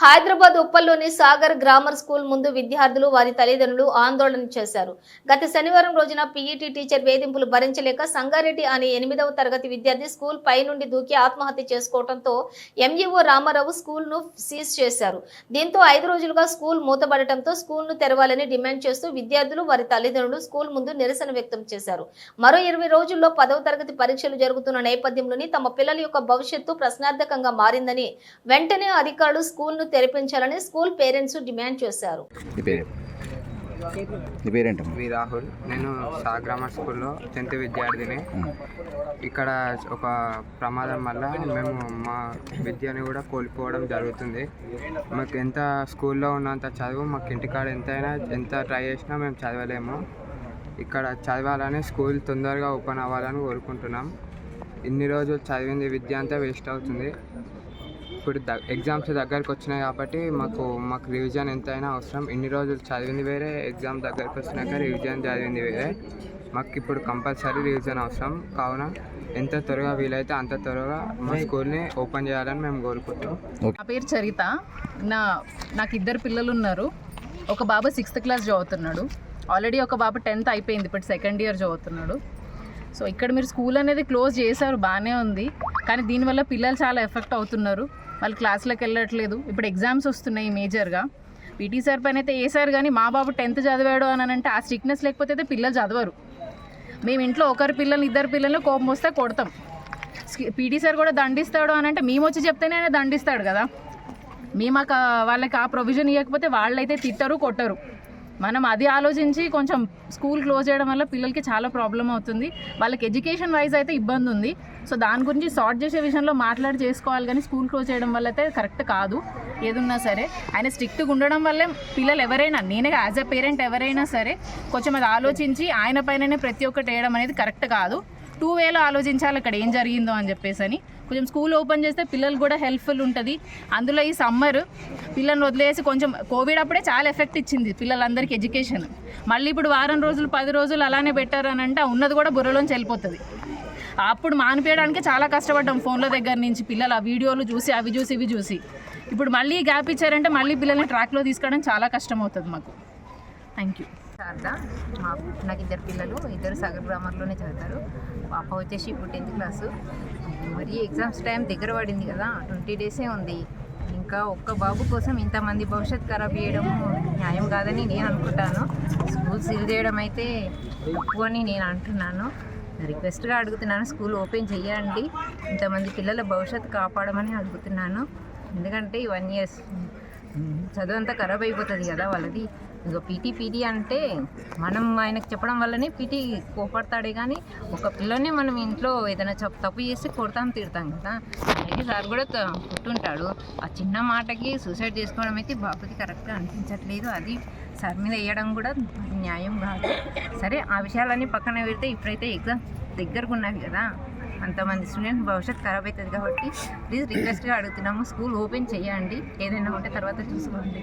హైదరాబాద్ ఉప్పల్లోని Sagar grammar school ముందు విద్యార్థులు వారి తల్లిదండ్రులు ఆందోళన చేశారు. గత శనివారం రోజున పీఈటీ టీచర్ వేధింపులు భరించలేక సంగారెడ్డి అనే ఎనిమిదవ తరగతి విద్యార్థి స్కూల్ పై నుండి దూకి ఆత్మహత్య చేసుకోవడంతో ఎంఈఓ రామారావు స్కూల్ను సీజ్ చేశారు. దీంతో ఐదు రోజులుగా స్కూల్ మూతబడటంతో స్కూల్ను తెరవాలని డిమాండ్ చేస్తూ విద్యార్థులు వారి తల్లిదండ్రులు స్కూల్ ముందు నిరసన వ్యక్తం చేశారు. మరో ఇరవై రోజుల్లో పదవ తరగతి పరీక్షలు జరుగుతున్న నేపథ్యంలోని తమ పిల్లల యొక్క భవిష్యత్తు ప్రశ్నార్థకంగా మారిందని వెంటనే అధికారులు స్కూల్ను తెరిపించాలని స్కూల్ పేరెంట్స్ డిమాండ్ చేశారు. నీ పేరు? నీ పేరేంటమ్మా వి రాహుల్. నేను సా గ్రామర్ స్కూల్లో టెన్త్ విద్యార్థిని. ఇక్కడ ఒక ప్రమాదం వల్ల మేము మా విద్యని కూడా కోల్పోవడం జరుగుతుంది. మాకు ఎంత స్కూల్లో ఉన్నంత చదువు మాకు ఇంటికాడ ఎంతైనా ఎంత ట్రై చేసినా మేము చదవలేము. ఇక్కడ చదవాలని స్కూల్ తొందరగా ఓపెన్ అవ్వాలని కోరుకుంటున్నాం. ఇన్ని రోజులు చదివింది విద్య అంతా వేస్ట్ అవుతుంది. ఇప్పుడు ద ఎగ్జామ్స్ దగ్గరకు వచ్చినాయి కాబట్టి మాకు మాకు రివిజన్ ఎంతైనా అవసరం. ఇన్ని రోజులు చదివింది వేరే ఎగ్జామ్ దగ్గరకు వచ్చినాక రివిజన్ చదివింది వేరే. మాకు ఇప్పుడు కంపల్సరీ రివిజన్ అవసరం. కావున ఎంత త్వరగా వీలైతే అంత త్వరగా మా స్కూల్ని ఓపెన్ చేయాలని మేము కోరుకుంటాం నా పేరు చరిత. నా నాకు ఇద్దరు పిల్లలు ఉన్నారు. ఒక బాబు సిక్స్త్ క్లాస్ చదువుతున్నాడు. ఆల్రెడీ ఒక బాబు టెన్త్ అయిపోయింది. ఇప్పుడు సెకండ్ ఇయర్ చదువుతున్నాడు. సో ఇక్కడ మీరు స్కూల్ అనేది క్లోజ్ చేశారు. బాగానే ఉంది. కానీ దీనివల్ల పిల్లలు చాలా ఎఫెక్ట్ అవుతున్నారు. వాళ్ళు క్లాస్లోకి వెళ్ళట్లేదు. ఇప్పుడు ఎగ్జామ్స్ వస్తున్నాయి మేజర్గా. పీటీ సార్ పైన అయితే వేసారు కానీ మా బాబు టెన్త్ చదివాడు అని అంటే ఆ స్ట్రిక్నెస్ లేకపోతే అయితే పిల్లలు చదవరు. మేము ఇంట్లో ఒకరి పిల్లల్ని ఇద్దరు పిల్లల్ని కోపం వస్తే కొడతాం. పీటీ సార్ కూడా దండిస్తాడు అని అంటే మేము వచ్చి చెప్తేనే ఆయన దండిస్తాడు కదా. మేము వాళ్ళకి ఆ ప్రొవిజన్ ఇవ్వకపోతే వాళ్ళైతే తిట్టరు కొట్టరు. మనం అది ఆలోచించి కొంచెం స్కూల్ క్లోజ్ చేయడం వల్ల పిల్లలకి చాలా ప్రాబ్లం అవుతుంది. వాళ్ళకి ఎడ్యుకేషన్ వైజ్ అయితే ఇబ్బంది ఉంది. సో దాని గురించి సార్ట్ చేసే విషయంలో మాట్లాడి చేసుకోవాలి కానీ స్కూల్ క్లోజ్ చేయడం వల్ల అయితే కరెక్ట్ కాదు. ఏదున్నా సరే. ఆయన స్ట్రిక్ట్గా ఉండడం వల్లే పిల్లలు ఎవరైనా నేనే యాజ్ ఎ పేరెంట్ ఎవరైనా సరే కొంచెం అది ఆలోచించి ఆయన పైననే ప్రతి ఒక్కటి వేయడం అనేది కరెక్ట్ కాదు. టూ వేలో ఆలోచించాలి అక్కడ ఏం జరిగిందో అని చెప్పేసి అని కొంచెం స్కూల్ ఓపెన్ చేస్తే పిల్లలు కూడా హెల్ప్ఫుల్ ఉంటుంది. అందులో ఈ సమ్మర్ పిల్లల్ని వదిలేసి కొంచెం కోవిడ్ అప్పుడే చాలా ఎఫెక్ట్ ఇచ్చింది పిల్లలందరికీ ఎడ్యుకేషన్. మళ్ళీ ఇప్పుడు వారం రోజులు పది రోజులు అలానే పెట్టారని అంటే ఉన్నది కూడా బుర్రలోంచి వెళ్ళిపోతుంది. అప్పుడు మానిపేయడానికి చాలా కష్టపడ్డాం ఫోన్ల దగ్గర నుంచి పిల్లలు ఆ వీడియోలు చూసి అవి చూసి ఇవి చూసి. ఇప్పుడు మళ్ళీ గ్యాప్ ఇచ్చారంటే మళ్ళీ పిల్లల్ని ట్రాక్లో తీసుకోవడం చాలా కష్టం అవుతుంది మాకు. థ్యాంక్ యూ శారద మా నాకు ఇద్దరు పిల్లలు ఇద్దరు సాగర్ గ్రామర్లోనే చదువుతారు. పాప వచ్చేసి ఇప్పుడు టెన్త్ క్లాసు. మరి ఎగ్జామ్స్ టైం దగ్గర పడింది కదా ట్వంటీ డేసే ఉంది. ఇంకా ఒక్క బాబు కోసం ఇంతమంది భవిష్యత్ ఖరాబ్ చేయడం న్యాయం కాదని నేను అనుకుంటాను. స్కూల్ సీల్ చేయడం అయితే తప్పు అని నేను అంటున్నాను. రిక్వెస్ట్గా అడుగుతున్నాను స్కూల్ ఓపెన్ చేయండి. ఇంతమంది పిల్లల భవిష్యత్తు కాపాడమని అడుగుతున్నాను. ఎందుకంటే ఈ వన్ ఇయర్స్ చదువు అంతా ఖరాబ్ అయిపోతుంది కదా వాళ్ళది. ఇక పీటీ పీటీ అంటే మనం ఆయనకు చెప్పడం వల్లనే పీటీ కోపడతాడే కానీ ఒక పిల్లని మనం ఇంట్లో ఏదైనా చెప్ తప్పు చేసి కొడతాం తిడతాం కదా. అయితే సార్ కూడా కొట్టుంటాడు ఆ చిన్న మాటకి సూసైడ్ చేసుకోవడం అయితే బాబుకి కరెక్ట్గా అనిపించట్లేదు. అది సార్ మీద వేయడం కూడా న్యాయం కాదు. సరే ఆ విషయాలన్నీ పక్కన పెడితే ఇప్పుడైతే ఎగ్జామ్ దగ్గరకు ఉన్నవి కదా. అంతమంది స్టూడెంట్స్ భవిష్యత్తు ఖరాబ్ అవుతుంది కాబట్టి ప్లీజ్ రిక్వెస్ట్గా అడుగుతున్నాము. స్కూల్ ఓపెన్ చేయండి. ఏదైనా ఉంటే తర్వాత చూసుకోండి.